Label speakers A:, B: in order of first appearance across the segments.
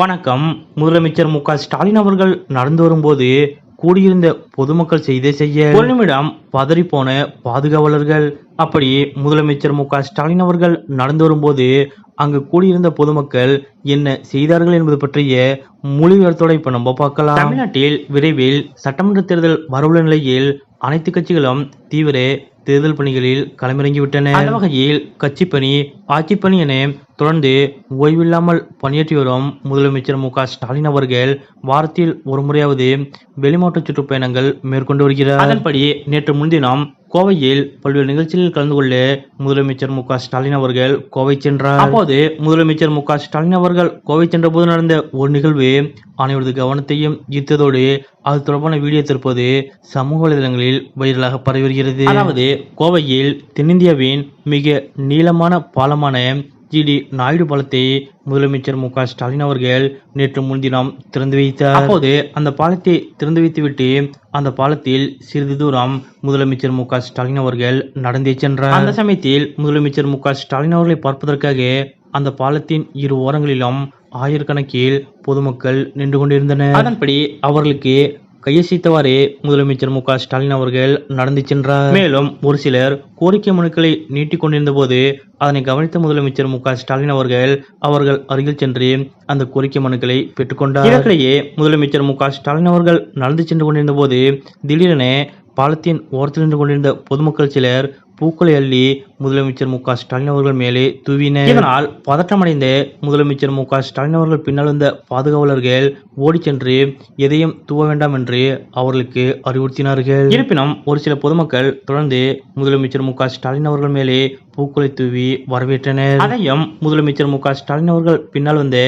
A: வணக்கம். முதலமைச்சர் மு ஸ்டாலின் அவர்கள் நடந்து வரும்போது கூடியிருந்த பொதுமக்கள் செய்த செய்ய. ஒரு நிமிடம் பதறிப்போன பாதுகாவலர்கள். அப்படி முதலமைச்சர் மு ஸ்டாலின் அவர்கள் நடந்து வரும்போது அங்கு கூடியிருந்த பொதுமக்கள் என்ன செய்தார்கள் என்பது பற்றிய முழு இப்ப நம்ம பார்க்கலாம். தமிழ்நாட்டில் விரைவில் சட்டமன்ற தேர்தல் வரவுள்ள நிலையில் அனைத்து கட்சிகளும் தீவிர தேர்தல் பணிகளில் களமிறங்கிவிட்டன. அந்த வகையில் கட்சி பணி ஆட்சி பணி என தொடர்ந்து ஓய்வில்லாமல் பணியாற்றி வரும் முதலமைச்சர் மு க ஸ்டாலின் அவர்கள் வாரத்தில் ஒரு முறையாவது வெளிமாவட்ட சுற்றுப்பயணங்கள் மேற்கொண்டு வருகிறார். அதன்படி நேற்று முன்தினம் கோவையில் பல்வேறு நிகழ்ச்சிகளில் கலந்து கொள்ள முதலமைச்சர் மு ஸ்டாலின் அவர்கள் கோவை சென்றார். அப்போது முதலமைச்சர் மு ஸ்டாலின் அவர்கள் கோவை சென்ற போது நடந்த ஒரு நிகழ்வு அனைவரது கவனத்தையும் ஈர்த்ததோடு அது தொடர்பான வீடியோ தற்போது சமூக வலைதளங்களில் வைரலாக பரவி வருகிறது. அதாவது கோவையில் தென்னிந்தியாவின் மிக நீளமான பாலமான ஜிடி நாயுடு பாலத்தை முதலமைச்சர் மு. க. ஸ்டாலின் அவர்கள் நேற்று முன்தினம் திறந்து வைத்தார். அப்போது அந்த பாலத்தை திறந்து வைத்துவிட்டு அந்த பாலத்தில் சிறிது தூரம் முதலமைச்சர் மு. க. ஸ்டாலின் அவர்கள் நடந்தே சென்றார். அந்த சமயத்தில் முதலமைச்சர் மு. க. ஸ்டாலின் அவர்களை பார்ப்பதற்காக அந்த பாலத்தின் இரு ஓரங்களிலும் ஆயிரக்கணக்கில் பொதுமக்கள் நின்று கொண்டிருந்தனர். அதன்படி அவர்களுக்கு கையசைத்தவாறே முதலமைச்சர் மு ஸ்டாலின் அவர்கள் நடந்து சென்றார். மேலும் ஒரு சிலர் கோரிக்கை மனுக்களை நீட்டிக் கொண்டிருந்த போது அதனை கவனித்த முதலமைச்சர் மு ஸ்டாலின் அவர்கள் அவர்கள் அருகில் சென்று அந்த கோரிக்கை மனுக்களை பெற்றுக்கொண்டார் இதற்கிடையே முதலமைச்சர் மு ஸ்டாலின் அவர்கள் நடந்து சென்று கொண்டிருந்த போது திடீரென பாலத்தின் ஓரத்தில் நின்று கொண்டிருந்த பொதுமக்கள் சிலர் பூக்களை அள்ளி முதலமைச்சர் மு க ஸ்டாலின் அவர்கள் மேலே தூவினர் இதனால் பதற்றமடைந்த முதலமைச்சர் மு க ஸ்டாலின் அவர்கள் பின்னால் வந்த பாதுகாவலர்கள் ஓடிச் சென்று எதையும் தூவ வேண்டாம் என்று அவர்களுக்கு அறிவுறுத்தினார்கள். இருப்பினும் ஒரு சில பொதுமக்கள் தொடர்ந்து முதலமைச்சர் மு க ஸ்டாலின் அவர்கள் மேலே பூக்களை தூவி வரவேற்றனர். அதையும் முதலமைச்சர் மு க ஸ்டாலின் அவர்கள் பின்னால் வந்த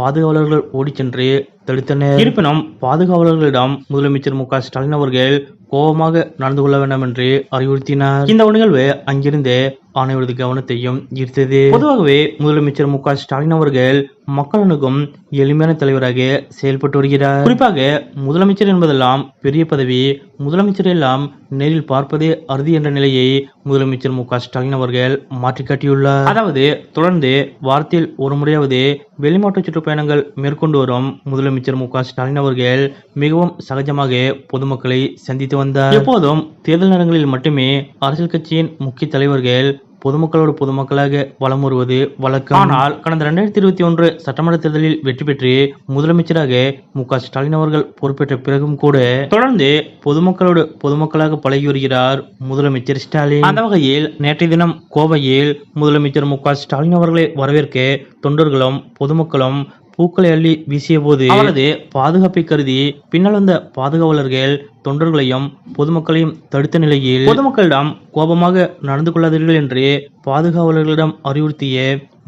A: பாதுகாவலர்கள் ஓடிச் சென்று தடுத்தனர். இருப்பினும் பாதுகாவலர்களிடம் முதலமைச்சர் மு க ஸ்டாலின் அவர்கள் கோபமாக நடந்து கொள்ள வேண்டாம் என்று அறிவுறுத்தினார். இந்த நிகழ்வு அங்கிருந்து அனைவரது கவனத்தையும் ஈர்த்தது. பொதுவாகவே முதலமைச்சர் மு க ஸ்டாலின் அவர்கள் மக்களுக்கும் எளிமையான தலைவராக செயல்பட்டு வருகிறார். குறிப்பாக முதலமைச்சர் என்பதெல்லாம் பெரிய பதவி முதலமைச்சர் எல்லாம் நேரில் பார்ப்பதே அறுதி என்ற நிலையை முதலமைச்சர் மு க ஸ்டாலின் அவர்கள் மாற்றி காட்டியுள்ளார் அதாவது தொடர்ந்து வாரத்தில் ஒரு முறையாவது வெளிமாவட்ட சுற்றுப்பயணங்கள் மேற்கொண்டு வரும் முதலமைச்சர் மு க ஸ்டாலின் அவர்கள் மிகவும் சகஜமாக பொதுமக்களை சந்தித்து வந்தார் எப்போதும் தேர்தல் நேரங்களில் மட்டுமே அரசியல் கட்சியின் முக்கிய தலைவர்கள் பொதுமக்களோடு பொதுமக்களாக வலம் வருவது வழக்கம். ஆனால் கடந்த இரண்டாயிரத்தி இருபத்தி ஒன்று சட்டமன்ற தேர்தலில் வெற்றி பெற்று முதலமைச்சராக மு க ஸ்டாலின் அவர்கள் பொறுப்பேற்ற பிறகும் கூட தொடர்ந்து பொதுமக்களோடு பொதுமக்களாக பழகி வருகிறார் முதலமைச்சர் ஸ்டாலின். அந்த வகையில் நேற்றைய தினம் கோவையில் முதலமைச்சர் மு க ஸ்டாலின் அவர்களை வரவேற்க தொண்டர்களும் பொதுமக்களும் பூக்களை அள்ளி வீசிய போது அவரது பாதுகாப்பை கருதி பின்னால் வந்த பாதுகாவலர்கள் தொண்டர்களையும் பொதுமக்களையும் தடுத்த நிலையில் பொதுமக்களிடம் கோபமாக நடந்து கொள்ளாதீர்கள் என்று பாதுகாவலர்களிடம் அறிவுறுத்திய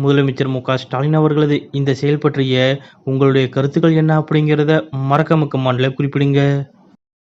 A: முதலமைச்சர் மு க ஸ்டாலின் அவர்களது இந்த செயல் பற்றிய உங்களுடைய கருத்துக்கள் என்ன அப்படிங்கிறத மறக்காம கமாண்ட்ல குறிப்பிடுங்க.